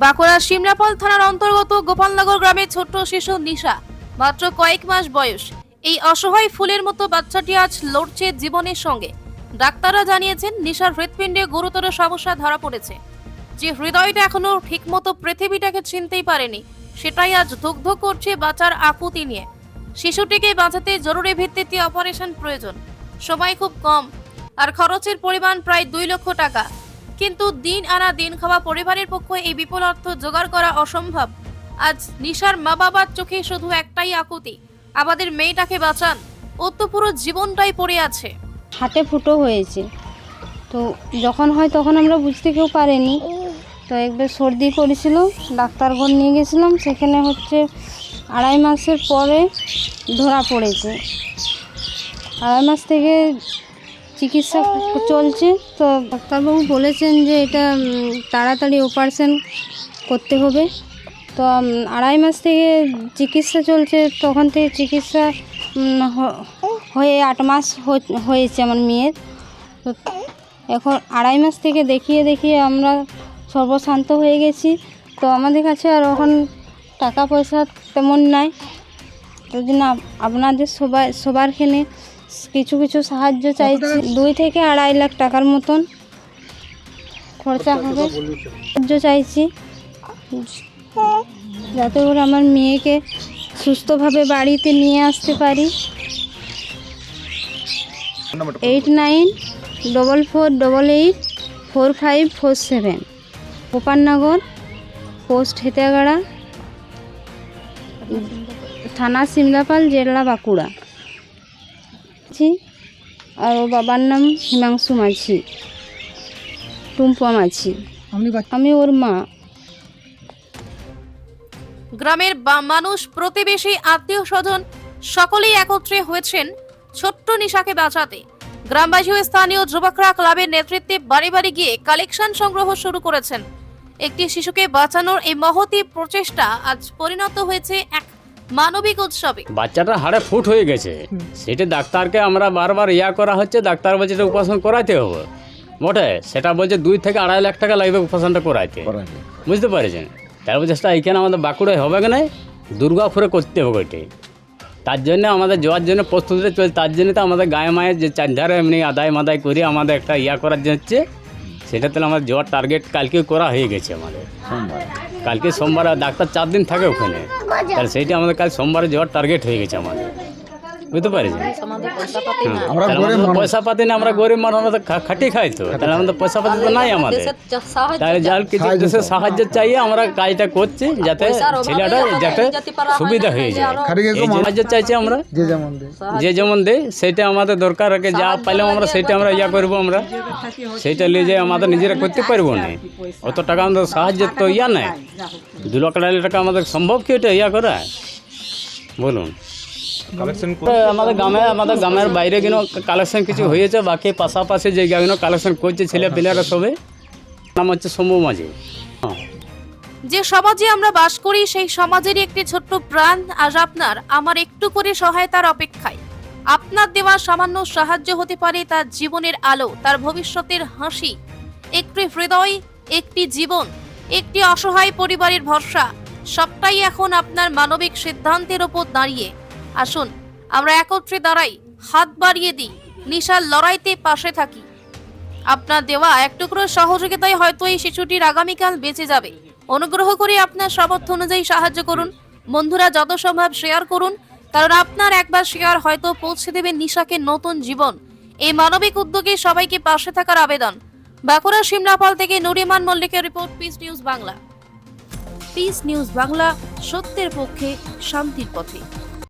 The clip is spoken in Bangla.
বাঁকুড়ার সিমলাপাল থানার অন্তর্গত গোপালনগর গ্রামের ছোট্ট শিশু নিশা, মাত্র কয়েক মাস বয়স। এই অসহায় ফুলের মতো বাচ্চাটি আজ লড়ছে জীবনের সঙ্গে। ডাক্তাররা জানিয়েছেন, নিশার হৃৎপিণ্ডে গুরুতর সমস্যা ধরা পড়েছে। যে হৃদয়টা এখনও ঠিকমতো পৃথিবীটাকে চিনতেই পারেনি, সেটাই আজ ধুগ্ধ করছে বাঁচার আকুতি নিয়ে। শিশুটিকে বাঁচাতে জরুরি ভিত্তিতে অপারেশন প্রয়োজন। সময় খুব কম, আর খরচের পরিমাণ প্রায় দুই লক্ষ টাকা। কিন্তু দিন আনা দিন খাওয়া পরিবারের পক্ষে এই বিপুল অর্থ জোগাড় করা অসম্ভব। আজ নিশার মা বাবার চোখে শুধু একটাই আকুতি, আমাদের মেয়েটাকে বাঁচান। ও তো পুরো জীবনটাই পড়ে আছে। হাতে ফুটো হয়েছে। তো যখন হয় তখন আমরা বুঝতে কেউ পারিনি। তো একবার সর্দি করেছিল ডাক্তার ঘর নিয়ে গেছিলাম, সেখানে হচ্ছে আড়াই মাসের পরে ধরা পড়েছে। আড়াই মাস থেকে চিকিৎসা চলছে, তো ডাক্তারবাবু বলেছেন যে এটা তাড়াতাড়ি অপারেশন করতে হবে। তো আড়াই মাস থেকে চিকিৎসা চলছে, তখন থেকে চিকিৎসা হয়ে আট মাস হয়েছে আমার মেয়ের। তো এখন আড়াই মাস থেকে দেখিয়ে দেখিয়ে আমরা সর্বশান্ত হয়ে গেছি। তো আমাদের কাছে আর এখন টাকা পয়সা তেমন নাই। তো জন্য আপনাদের সবাই সবারখানে কিছু কিছু সাহায্য চাইছি দুই থেকে আড়াই লাখ টাকার মতন খরচা হবে। সাহায্য চাইছি। যাতে করে আমার মেয়েকে সুস্থভাবে বাড়িতে নিয়ে আসতে পারি। Eight nine double four double eight four five four seven. Gopalnagar post Hetegara থানা সিমলাপাল জেলা বাঁকুড়া। জি আর ও বাবার নাম হিমাংশু মাঝি। টুম্পা মাঝি। আমি ওর মা। গ্রামের বা- মানুষ প্রতিবেশী আত্মীয় স্বজন সকলেই একত্রে হয়েছেন ছোট্ট নিশাকে বাঁচাতে। গ্রামবাসী ও স্থানীয় যুবকরা ক্লাবের নেতৃত্বে বাড়ি বাড়ি গিয়ে কালেকশন সংগ্রহ শুরু করেছেন। একটি শিশুকে বাঁচানোর এই মহতি প্রচেষ্টা আজ পরিণত হয়েছে এক মানবিক উৎসবে। বাচ্চাটা হাড়ে ফুট হয়ে গেছে। সেটা ডাক্তারকে আমরা বারবার ইয়া করা হচ্ছে ডাক্তার বলছে এটা উপাসন করাতে হবে। বটে সেটা বলছে দুই থেকে আড়াই লাখ টাকা লাগবে উপাসনটা করাইতে। বুঝতে পারছেন? তার চেষ্টা এইখানে আমাদের বাঁকুড়ায় হবে কি নাই? দুর্গাপুরে করতে হবে ওইটি তার জন্য আমাদের যাওয়ার জন্য প্রস্তুতিটা চলছে তার জন্য তো আমাদের গায়ে মায়ের যে চারধারে এমনি আদায় মাদায় করে আমাদের একটা ইয়া করার জন্য হচ্ছে সেটাতে আমার যাওয়ার টার্গেট কালকে করা হয়ে গেছে আমাদের, সোমবার। কালকে সোমবার ডাক্তার চার দিন থাকে ওখানে। তাহলে সেইটা আমাদের কাল সোমবারে যাওয়ার টার্গেট হয়ে গেছে আমাদের। বুঝতে পারছি আমরা গরিব পয়সা পাতি না আমরা গরিব মানুষ আমাদের খা- খাটি খাই তো। তাহলে আমাদের পয়সা পাতি তো নাই আমাদের তাহলে যার কিছু সাহায্য দেশের চাই। সাহায্য চাইয়ে আমরা কাজটা করছি যাতে ছেলেটা যাতে সুবিধা হয়ে যায়। সাহায্য চাইছি আমরা যে যেমন যে যেমন দেয় সেটা আমাদের দরকার আগে যা পাইলাম আমরা সেটা আমরা ইয়া করব আমরা। সেইটা নিয়ে যে আমাদের নিজেরা করতে পারব না। অত টাকা আমাদের সাহায্য তো ইয়া নাই। দু লাখ আড়াই টাকা আমাদের সম্ভব কি ওটা ইয়া করা? বলুন। আমাদের গ্রামে আমাদের গ্রামের বাইরে কিনো কালেকশন কিছু হয়েছে বাকি পাশাপাশি যে জায়গাগুলো কালেকশন করছে ছেলে পেলেরা সবে। নাম হচ্ছে সমু মাঝি। হ্যাঁ। যে সমাজে আমরা বাস করি সেই সমাজেরই একটি ছোট্ট প্রাণ আজ আপনার আমার একটু করে সহায়তার অপেক্ষায়। আপনার দেওয়া সামান্য সাহায্য হতে পারে তার জীবনের আলো তার ভবিষ্যতের হাসি। একটি হৃদয় একটি জীবন একটি অসহায় পরিবারের ভরসা সবটাই এখন আপনার মানবিক সিদ্ধান্তের ওপর দাঁড়িয়ে। আসুন, আমরা একত্রে দাঁড়াই, হাত বাড়িয়ে দিই, নিশার লড়াইতে পাশে থাকি। আপনার দেওয়া এক টুকরো সহযোগিতায় হয়তো এই শিশুটির আগামীকাল বেঁচে যাবে। অনুগ্রহ করে আপনার সামর্থ্য অনুযায়ী সাহায্য করুন। বন্ধুরা, যত সম্ভব শেয়ার করুন, কারণ আপনার একবার শেয়ার হয়তো পৌঁছে দেবে নিশাকে নতুন জীবন। এই মানবিক উদ্যোগে সবাইকে পাশে থাকার আবেদন। বাঁকুড়া সিমলাপাল থেকে নুরিমান মল্লিকের report peace news Bangla. Peace news Bangla, সত্যের পক্ষে, শান্তির পথে।